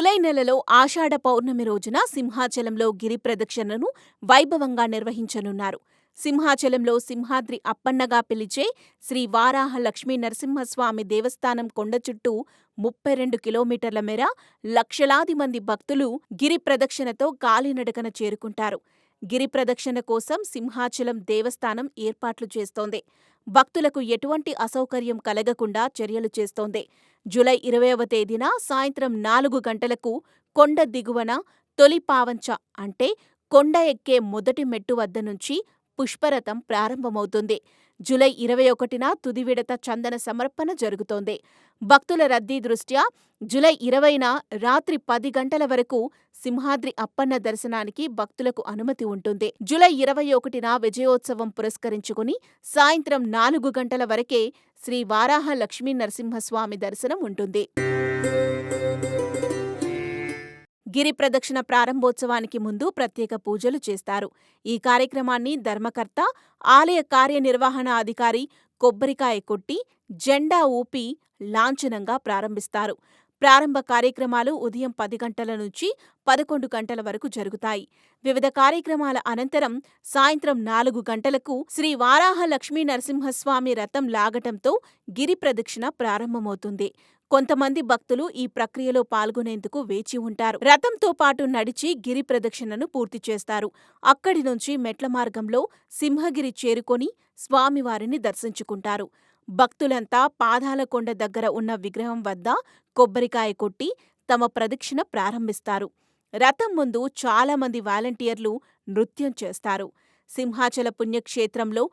July నెలలో ఆషాఢ పౌర్ణమి రోజున సింహాచలంలో గిరి ప్రదక్షిణను వైభవంగా నిర్వహించనున్నారు. సింహాచలంలో సింహాద్రి అప్పన్నగా పిలిచే శ్రీ వారాహ లక్ష్మీ నరసింహస్వామి దేవస్థానం కొండ చుట్టూ ముప్పై రెండు కిలోమీటర్ల మేర లక్షలాది మంది భక్తులు గిరి ప్రదక్షిణతో కాలినడకన చేరుకుంటారు. గిరి ప్రదక్షిణ కోసం సింహాచలం దేవస్థానం ఏర్పాట్లు చేస్తోంది. భక్తులకు ఎటువంటి అసౌకర్యం కలగకుండా చర్యలు చేస్తోంది. జూలై ఇరవైవ తేదీన సాయంత్రం నాలుగు గంటలకు కొండ దిగువన తొలి పావంచ అంటే కొండ ఎక్కే మొదటి మెట్టు వద్ద నుంచి పుష్పరథం ప్రారంభమవుతుంది. జూలై ఇరవై ఒకటిన తుది విడత చందన సమర్పణ జరుగుతోంది. భక్తుల రద్దీ దృష్ట్యా జూలై ఇరవైన రాత్రి పది గంటల వరకు సింహాద్రి అప్పన్న దర్శనానికి భక్తులకు అనుమతి ఉంటుంది. జూలై ఇరవై ఒకటిన విజయోత్సవం పురస్కరించుకుని సాయంత్రం నాలుగు గంటల వరకే శ్రీ వారాహ లక్ష్మీ నరసింహస్వామి దర్శనం ఉంటుంది. గిరి ప్రదక్షిణ ప్రారంభోత్సవానికి ముందు ప్రత్యేక పూజలు చేస్తారు. ఈ కార్యక్రమాన్ని ధర్మకర్త ఆలయ కార్యనిర్వహణ అధికారి కొబ్బరికాయ కొట్టి జెండా ఊపి లాంఛనంగా ప్రారంభిస్తారు. ప్రారంభ కార్యక్రమాలు ఉదయం పది గంటల నుంచి పదకొండు గంటల వరకు జరుగుతాయి. వివిధ కార్యక్రమాల అనంతరం సాయంత్రం నాలుగు గంటలకు శ్రీ వారాహ లక్ష్మీ నరసింహస్వామి రథం లాగటంతో గిరి ప్రదక్షిణ ప్రారంభమవుతుంది. కొంతమంది భక్తులు ఈ ప్రక్రియలో పాల్గొనేందుకు వేచి ఉంటారు. రథంతో పాటు నడిచి గిరి ప్రదక్షిణను పూర్తి చేస్తారు. అక్కడి నుంచి మెట్ల మార్గంలో సింహగిరి చేరుకొని స్వామివారిని దర్శించుకుంటారు. భక్తులంతా పాదాల కొండ దగ్గర ఉన్న విగ్రహం వద్ద కొబ్బరికాయ కొట్టి తమ ప్రదక్షిణ ప్రారంభిస్తారు. రథం ముందు చాలా మంది వాలంటీర్లు నృత్యం చేస్తారు. సింహాచల పుణ్యక్షేత్రంలో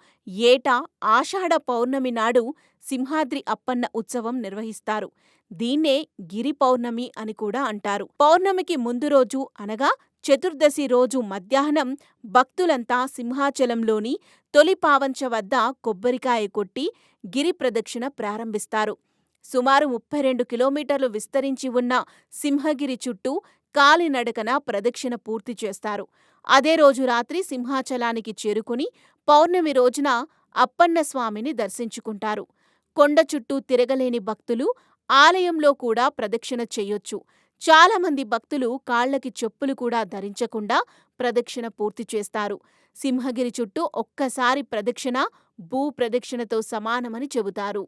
ఏటా ఆషాఢ పౌర్ణమి నాడు సింహాద్రి అప్పన్న ఉత్సవం నిర్వహిస్తారు. దీన్నే గిరి పౌర్ణమి అని కూడా అంటారు. పౌర్ణమికి ముందు రోజు అనగా చతుర్దశి రోజు మధ్యాహ్నం భక్తులంతా సింహాచలంలోని తొలి పావంచ వద్ద కొబ్బరికాయ కొట్టి గిరి ప్రదక్షిణ ప్రారంభిస్తారు. సుమారు ముప్పై రెండు కిలోమీటర్లు విస్తరించి ఉన్న సింహగిరి చుట్టూ కాలినడకన ప్రదక్షిణ పూర్తి చేస్తారు. అదే రోజు రాత్రి సింహాచలానికి చేరుకుని పౌర్ణమి రోజున అప్పన్నస్వామిని దర్శించుకుంటారు. కొండ చుట్టూ తిరగలేని భక్తులు ఆలయంలో కూడా ప్రదక్షిణ చెయ్యొచ్చు చాలామంది భక్తులు కాళ్ళకి చెప్పులు కూడా ధరించకుండా ప్రదక్షిణ పూర్తి చేస్తారు. సింహగిరి చుట్టూ ఒక్కసారి ప్రదక్షిణ భూ ప్రదక్షిణతో సమానమని చెబుతారు.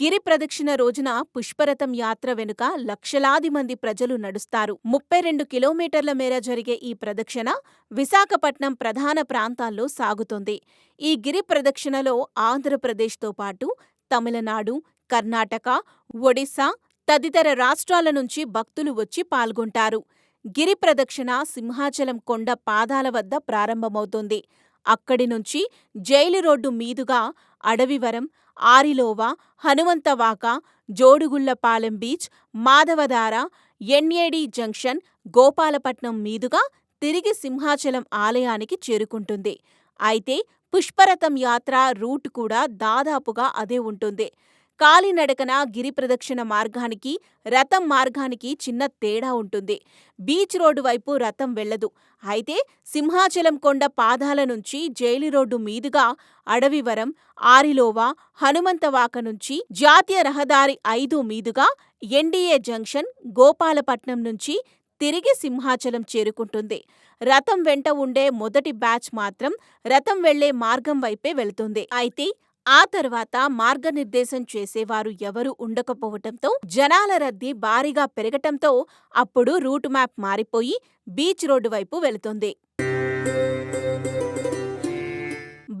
గిరి ప్రదక్షిణ రోజున పుష్పరథం యాత్ర వెనుక లక్షలాది మంది ప్రజలు నడుస్తారు. ముప్పై రెండు కిలోమీటర్ల మేర జరిగే ఈ ప్రదక్షిణ విశాఖపట్నం ప్రధాన ప్రాంతాల్లో సాగుతుంది. ఈ గిరి ప్రదక్షిణలో ఆంధ్రప్రదేశ్తో పాటు తమిళనాడు కర్ణాటక ఒడిశా తదితర రాష్ట్రాల నుంచి భక్తులు వచ్చి పాల్గొంటారు. గిరి ప్రదక్షిణ సింహాచలం కొండ పాదాల వద్ద ప్రారంభమవుతుంది. అక్కడి నుంచి జైలు రోడ్డు మీదుగా Adavivaram Arilova Hanumanthavaka Jodugullapalem beach Madhavadhara NAD junction Gopalapatnam మీదుగా తిరిగి సింహాచలం ఆలయానికి చేరుకుంటుంది. అయితే పుష్పరథం యాత్ర రూట్ కూడా దాదాపుగా అదే ఉంటుంది. కాలినడకన గిరి ప్రదక్షిణ మార్గానికి రథం మార్గానికి చిన్న తేడా ఉంటుంది. బీచ్ రోడ్డు వైపు రథం వెళ్ళదు అయితే సింహాచలం కొండ పాదాల నుంచి జైలు రోడ్డు మీదుగా అడవివరం ఆరిలోవా హనుమంతవాక నుంచి జాతీయ రహదారి ఐదు మీదుగా ఎన్డీఏ జంక్షన్ గోపాలపట్నం నుంచి తిరిగి సింహాచలం చేరుకుంటుంది. రథం వెంట ఉండే మొదటి బ్యాచ్ మాత్రం రథం వెళ్ళే మార్గం వైపే వెళుతుంది. అయితే ఆ తర్వాత మార్గనిర్దేశం చేసేవారు ఎవరూ ఉండకపోవటంతో జనాల రద్దీ భారీగా పెరగటంతో అప్పుడు రూట్ మ్యాప్ మారిపోయి బీచ్ రోడ్డు వైపు వెళుతుంది.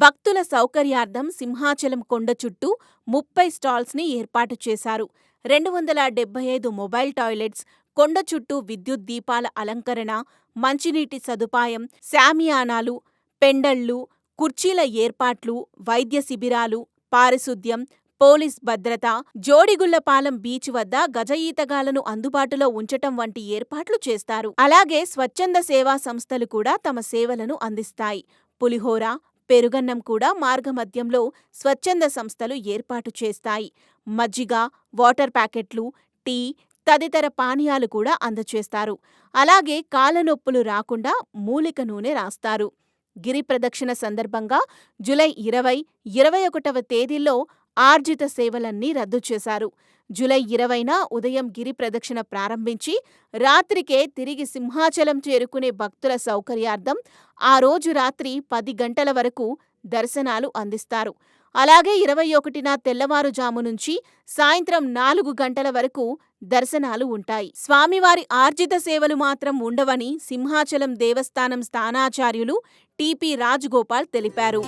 భక్తుల సౌకర్యార్థం సింహాచలం కొండ చుట్టూ ముప్పై స్టాల్స్ని ఏర్పాటు చేశారు. రెండు వందల డెబ్బై ఐదు మొబైల్ టాయిలెట్స్ కొండ చుట్టూ విద్యుత్ దీపాల అలంకరణ మంచినీటి సదుపాయం శామియానాలు పెండళ్ళు కుర్చీల ఏర్పాట్లు వైద్య శిబిరాలు పారిశుద్ధ్యం పోలీస్ భద్రత జోడిగుళ్ళపాలెం బీచ్ వద్ద గజ ఈతగాళ్ళను అందుబాటులో ఉంచటం వంటి ఏర్పాట్లు చేస్తారు. అలాగే స్వచ్ఛంద సేవా సంస్థలు కూడా తమ సేవలను అందిస్తాయి. పులిహోర పెరుగన్నం కూడా మార్గమధ్యంలో స్వచ్ఛంద సంస్థలు ఏర్పాటు చేస్తాయి. మజ్జిగ వాటర్ ప్యాకెట్లు టీ తదితర పానీయాలు కూడా అందచేస్తారు. అలాగే కాళ్ళనొప్పులు రాకుండా మూలిక నూనె రాస్తారు. గిరి ప్రదక్షిణ సందర్భంగా జులై ఇరవై ఇరవై ఒకటవ తేదీల్లో ఆర్జిత సేవలన్నీ రద్దు చేశారు. జులై ఇరవైన ఉదయం గిరి ప్రదక్షిణ ప్రారంభించి రాత్రికే తిరిగి సింహాచలం చేరుకునే భక్తుల సౌకర్యార్థం ఆ రోజు రాత్రి పది గంటల వరకు దర్శనాలు అందిస్తారు. అలాగే ఇరవై ఒకటిన తెల్లవారుజాము నుంచి సాయంత్రం నాలుగు గంటల వరకు దర్శనాలు ఉంటాయి. స్వామివారి ఆర్జిత సేవలు మాత్రం ఉండవని సింహాచలం దేవస్థానం స్థానాచార్యులు టిపి రాజగోపాల్ తెలిపారు.